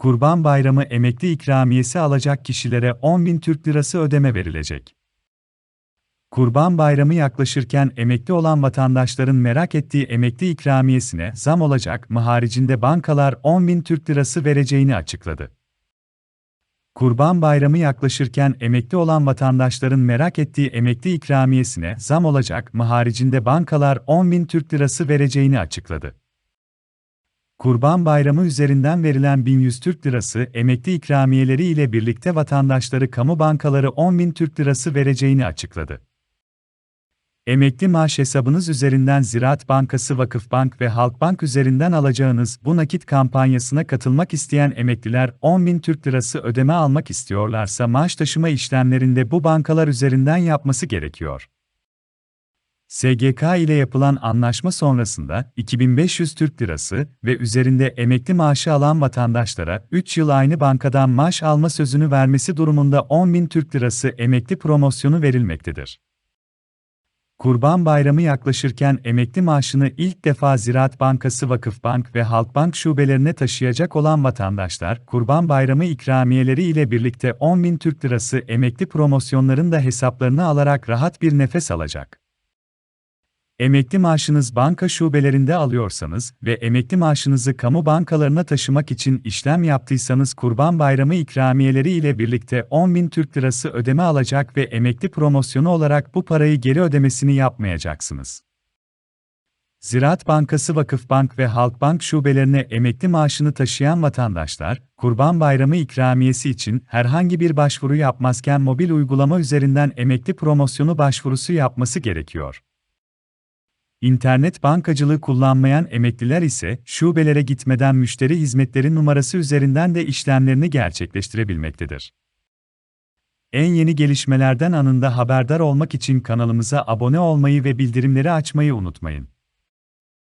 Kurban Bayramı emekli ikramiyesi alacak kişilere 10.000 Türk Lirası ödeme verilecek. Kurban Bayramı yaklaşırken emekli olan vatandaşların merak ettiği emekli ikramiyesine zam olacak mı haricinde bankalar 10.000 Türk Lirası vereceğini açıkladı. Kurban Bayramı yaklaşırken emekli olan vatandaşların merak ettiği emekli ikramiyesine zam olacak mı haricinde bankalar 10.000 Türk Lirası vereceğini açıkladı. Kurban Bayramı üzerinden verilen 1100 Türk Lirası emekli ikramiyeleri ile birlikte vatandaşları kamu bankaları 10.000 Türk Lirası vereceğini açıkladı. Emekli maaş hesabınız üzerinden Ziraat Bankası Vakıfbank ve Halkbank üzerinden alacağınız bu nakit kampanyasına katılmak isteyen emekliler 10.000 Türk Lirası ödeme almak istiyorlarsa maaş taşıma işlemlerinde bu bankalar üzerinden yapması gerekiyor. SGK ile yapılan anlaşma sonrasında 2500 Türk Lirası ve üzerinde emekli maaşı alan vatandaşlara 3 yıl aynı bankadan maaş alma sözünü vermesi durumunda 10.000 Türk Lirası emekli promosyonu verilmektedir. Kurban Bayramı yaklaşırken emekli maaşını ilk defa Ziraat Bankası Vakıfbank ve Halkbank şubelerine taşıyacak olan vatandaşlar, Kurban Bayramı ikramiyeleri ile birlikte 10.000 Türk Lirası emekli promosyonların da hesaplarını alarak rahat bir nefes alacak. Emekli maaşınız banka şubelerinde alıyorsanız ve emekli maaşınızı kamu bankalarına taşımak için işlem yaptıysanız Kurban Bayramı ikramiyeleri ile birlikte 10.000 Türk Lirası ödeme alacak ve emekli promosyonu olarak bu parayı geri ödemesini yapmayacaksınız. Ziraat Bankası Vakıfbank ve Halkbank şubelerine emekli maaşını taşıyan vatandaşlar, Kurban Bayramı ikramiyesi için herhangi bir başvuru yapmazken mobil uygulama üzerinden emekli promosyonu başvurusu yapması gerekiyor. İnternet bankacılığı kullanmayan emekliler ise şubelere gitmeden müşteri hizmetleri numarası üzerinden de işlemlerini gerçekleştirebilmektedir. En yeni gelişmelerden anında haberdar olmak için kanalımıza abone olmayı ve bildirimleri açmayı unutmayın.